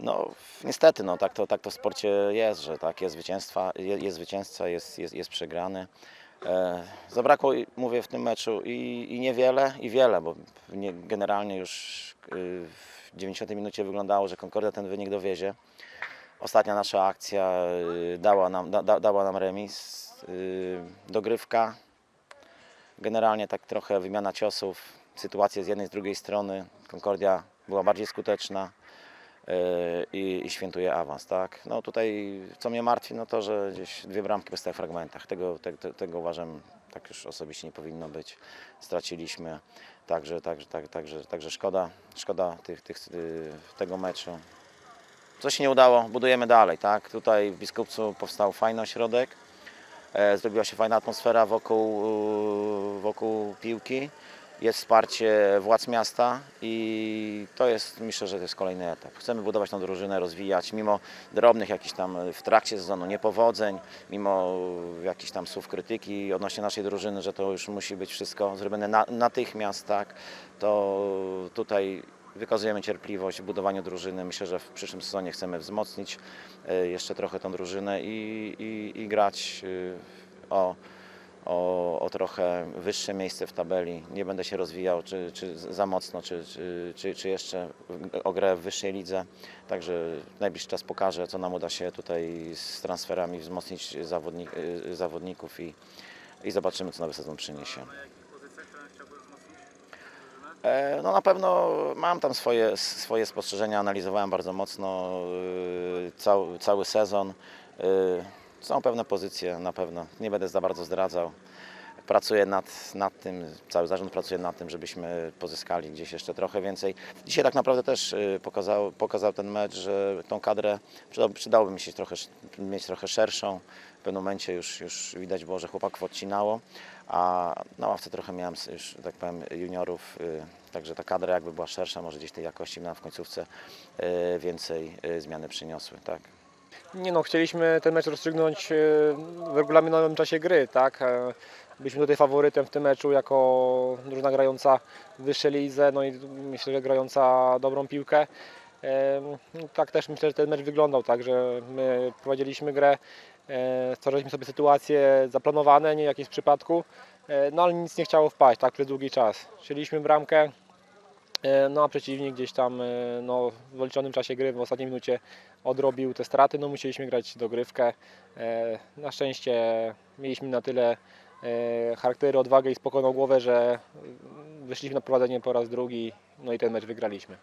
No niestety, no, tak, to, tak to w sporcie jest, że tak, jest, zwycięstwa, jest, jest zwycięzca, jest, jest, jest przegrany. E, zabrakło, mówię, w tym meczu i, i niewiele, i wiele, bo nie, generalnie już y, w 90 minucie wyglądało, że Concordia ten wynik dowiezie. Ostatnia nasza akcja y, dała nam, da, dała nam remis. Y, dogrywka, generalnie tak trochę wymiana ciosów, sytuacje z jednej, z drugiej strony. Concordia była bardziej skuteczna yy, i, i świętuje awans, tak? No tutaj, co mnie martwi, no to, że gdzieś dwie bramki po stałych fragmentach. Tego, te, te, tego uważam, tak już osobiście nie powinno być. Straciliśmy, także, także, tak, także, także szkoda, szkoda tych, tych, yy, tego meczu. Co się nie udało, budujemy dalej, tak? Tutaj w Biskupcu powstał fajny ośrodek. E, Zrobiła się fajna atmosfera wokół, e, wokół piłki. Jest wsparcie władz miasta i to jest, myślę, że to jest kolejny etap. Chcemy budować tą drużynę, rozwijać, mimo drobnych jakichś tam w trakcie sezonu niepowodzeń, mimo jakichś tam słów krytyki odnośnie naszej drużyny, że to już musi być wszystko zrobione na, natychmiast, tak, to tutaj wykazujemy cierpliwość w budowaniu drużyny. Myślę, że w przyszłym sezonie chcemy wzmocnić e, jeszcze trochę tą drużynę i, i, i grać e, o, o, o trochę wyższe miejsce w tabeli. Nie będę się rozwijał czy, czy za mocno, czy, czy, czy, jeszcze o grę w wyższej lidze. Także najbliższy czas pokaże, co nam uda się tutaj z transferami wzmocnić zawodnik, e, zawodników i, i zobaczymy, co nowy sezon przyniesie. E, No na pewno mam tam swoje, swoje spostrzeżenia, analizowałem bardzo mocno y, cały, cały sezon. Są pewne pozycje na pewno, nie będę za bardzo zdradzał. Pracuję nad, nad tym, cały zarząd pracuje nad tym, żebyśmy pozyskali gdzieś jeszcze trochę więcej. Dzisiaj tak naprawdę też y, pokazał, pokazał ten mecz, że tą kadrę przyda, przydałoby mi się trochę, mieć trochę szerszą. W pewnym momencie już, już widać było, że chłopaków odcinało, a na ławce trochę miałem już, tak powiem, juniorów, y, także ta kadra jakby była szersza, może gdzieś tej jakości nam w końcówce y, więcej zmiany przyniosły. Tak. Nie no, chcieliśmy ten mecz rozstrzygnąć e, w regulaminowym czasie gry, tak? E, Byliśmy tutaj faworytem w tym meczu jako drużyna grająca w wyższej lidze, no i myślę, że grająca dobrą piłkę. E, Tak też myślę, że ten mecz wyglądał, tak, że my prowadziliśmy grę, stwarzaliśmy sobie sytuacje zaplanowane, nie jakieś w przypadku, no ale nic nie chciało wpaść, tak, przez długi czas. Chcieliśmy bramkę, No a przeciwnik gdzieś tam e, no, w wyliczonym czasie gry w ostatniej minucie odrobił te straty. No musieliśmy grać dogrywkę. E, Na szczęście mieliśmy na tyle e, charaktery, odwagę i spokojną głowę, że wyszliśmy na prowadzenie po raz drugi, no i ten mecz wygraliśmy.